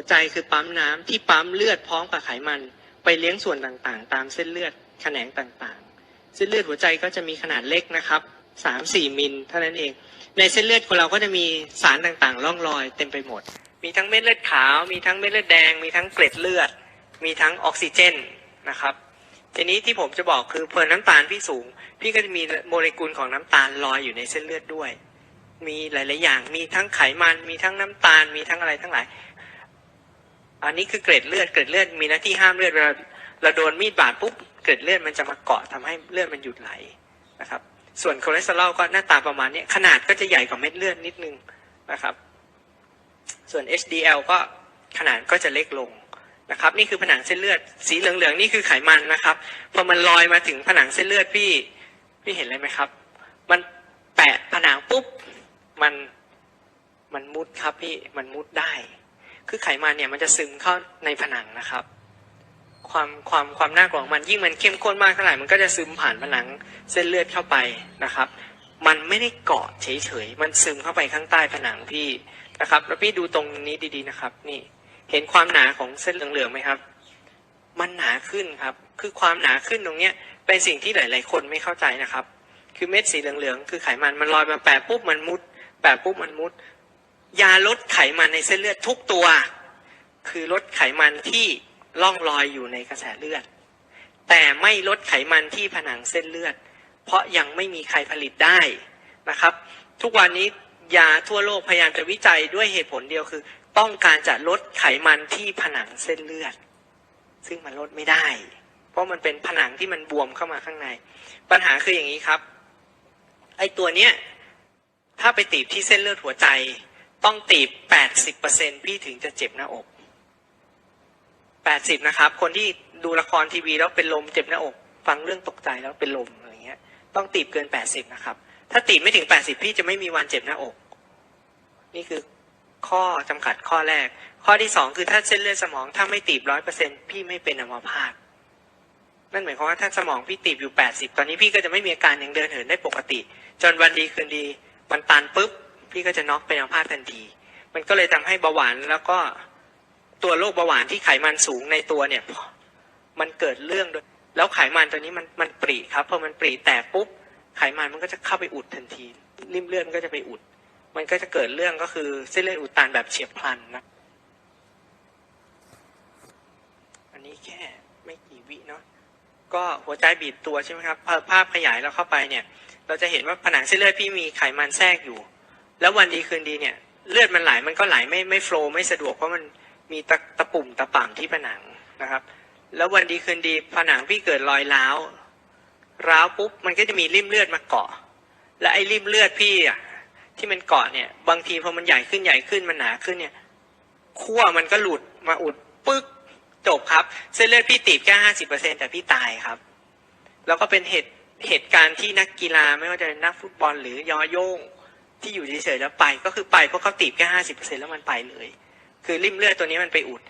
หัวใจคือปั๊มน้ำที่ปั๊มเลือดพร้อมกับไขมัน ไปเลี้ยงส่วนต่างๆ ตามเส้นเลือดแขนงต่างๆ เส้นเลือดหัวใจก็จะมีขนาดเล็กนะครับสามสี่มิลเท่านั้นเอง ในเส้นเลือดของเราก็จะมีสารต่างๆร่องรอยเต็มไปหมด มีทั้งเม็ดเลือดขาว มีทั้งเม็ดเลือดแดง มีทั้งเกล็ดเลือด มีทั้งออกซิเจนนะครับ ทีนี้ที่ผมจะบอกคือเพลินน้ำตาลพี่สูง พี่ก็จะมีโมเลกุลของน้ำตาลลอยอยู่ในเส้นเลือดด้วย มีหลาย ๆ อย่าง มีทั้งไขมัน มีทั้งน้ำตาล มีทั้งอะไรทั้งหลาย อันนี้คือเกล็ดเลือดเกล็ดเลือดมีหน้าที่ห้ามเลือดเวลาเราโดนมีดบาดปุ๊บเกล็ดเลือดมันจะมาเกาะทำให้เลือดมันหยุดไหลนะครับ ส่วนคอเลสเตอรอลก็หน้าตาประมาณนี้ขนาดก็จะใหญ่กว่าเม็ดเลือดนิดนึงนะครับ ส่วน HDL ก็ขนาดก็จะเล็กลงนะครับ นี่คือผนังเส้นเลือดสีเหลืองๆนี่คือไขมันนะครับพอมันลอยมาถึงผนังเส้นเลือดพี่พี่เห็นเลยไหมครับ มันแปะผนังปุ๊บมันมันมุดครับพี่มันมุดได้ คือไขมันเนี่ยมันจะซึมเข้าในผนังนะครับ ความความความน่ากลัวของมันยิ่งมันเข้มข้นมากเท่าไหร่มันก็จะซึมผ่านผนังเส้นเลือดเข้าไปนะครับ มันไม่ได้เกาะเฉยๆมันซึมเข้าไปข้างใต้ผนังพี่นะครับ แล้วพี่ดูตรงนี้ดีๆนะครับ นี่เห็นความหนาของเส้นเหลืองๆไหมครับ มันหนาขึ้นครับ คือความหนาขึ้นตรงเนี้ยเป็นสิ่งที่หลาย ๆ คนไม่เข้าใจนะครับ คือเม็ดสีเหลืองๆคือไขมันมันลอยมาแปะปุ๊บมันมุดแปะปุ๊บมันมุด ยาลดไขมันในเส้นเลือดทุกตัว คือลดไขมันที่ล่องลอยอยู่ในกระแสเลือด แต่ไม่ลดไขมันที่ผนังเส้นเลือด เพราะยังไม่มีใครผลิตได้นะครับ ทุกวันนี้ยาทั่วโลกพยายามจะวิจัยด้วยเหตุผลเดียวคือ ต้องการจะลดไขมันที่ผนังเส้นเลือด ซึ่งมันลดไม่ได้ เพราะมันเป็นผนังที่มันบวมเข้ามาข้างใน ปัญหาคืออย่างนี้ครับ ไอตัวเนี้ยถ้าไปตีบที่เส้นเลือดหัวใจ ต้องตีบ80%พี่ถึงจะเจ็บหน้าอก80นะครับ คนที่ดูละครทีวีแล้วเป็นลมเจ็บหน้าอก ฟังเรื่องตกใจแล้วเป็นลมอะไรเงี้ย ต้องตีบเกิน80นะครับ ถ้าตีบไม่ถึง80พี่จะไม่มีวันเจ็บหน้าอก นี่คือข้อจำกัดข้อแรก ข้อที่สองคือถ้าเส้นเลือดสมองถ้าไม่ตีบร้อยเปอร์เซ็นพี่ไม่เป็นอัมพาตนั่นหมายความว่าถ้าสมองพี่ตีบอยู่80ตอนนี้พี่ก็จะไม่มีอาการยังเดินเหินได้ปกติ จนวันดีคืนดีมันตันปุ๊บ พี่ก็จะน็อกเป็นอัมพาตทันที มันก็เลยทำให้เบาหวานแล้วก็ตัวโรคเบาหวานที่ไขมันสูงในตัวเนี่ย มันเกิดเรื่องด้วยแล้วไขมันตัวนี้มันมันปรีครับพอมันปรีแตกปุ๊บไขมันมันก็จะเข้าไปอุดทันทีริมเลือดมันก็จะไปอุด มันก็จะเกิดเรื่องก็คือเส้นเลือดอุดตันแบบเฉียบพลันนะอันนี้แค่ไม่กี่วิเนาะก็หัวใจบีบตัวใช่ไหมครับพอภาพขยายเราเข้าไปเนี่ย เราจะเห็นว่าผนังเส้นเลือดพี่มีไขมันแทรกอยู่ แล้ววันดีคืนดีเนี่ย เลือดมันไหลมันก็ไหลไม่ไม่โฟล์ไม่สะดวกเพราะมันมีตะตะปุ่มตะป่ำที่ผนังนะครับ แล้ววันดีคืนดีผนังพี่เกิดรอยร้าวร้าวปุ๊บมันก็จะมีริ่มเลือดมาเกาะ และไอ้ริ่มเลือดพี่อะที่มันเกาะเนี่ย บางทีพอมันใหญ่ขึ้นใหญ่ขึ้นมันหนาขึ้นเนี่ยขั้วมันก็หลุดมาอุดปึ๊กจบครับ เส้นเลือดพี่ตีบแค่ห้าสิบเปอร์เซ็นแต่พี่ตายครับ แล้วก็เป็นเหตุเหตุการณ์ที่นักกีฬาไม่ว่าจะเป็นนักฟุตบอลหรือยอโยง ที่อยู่เฉยๆแล้วไปก็คือไปเพราะเขาตีบแค่ห้าสิบเปอร์เซ็นแล้วมันไปเลย คือริ่มเลือดตัวนี้มันไปอุด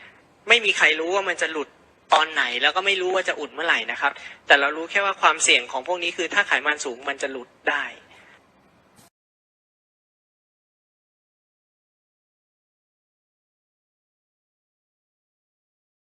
ไม่มีใครรู้ว่ามันจะหลุดตอนไหนแล้วก็ไม่รู้ว่าจะอุดเมื่อไหร่นะครับ แต่เรารู้แค่ว่าความเสี่ยงของพวกนี้คือถ้าไขมันสูงมันจะหลุดได้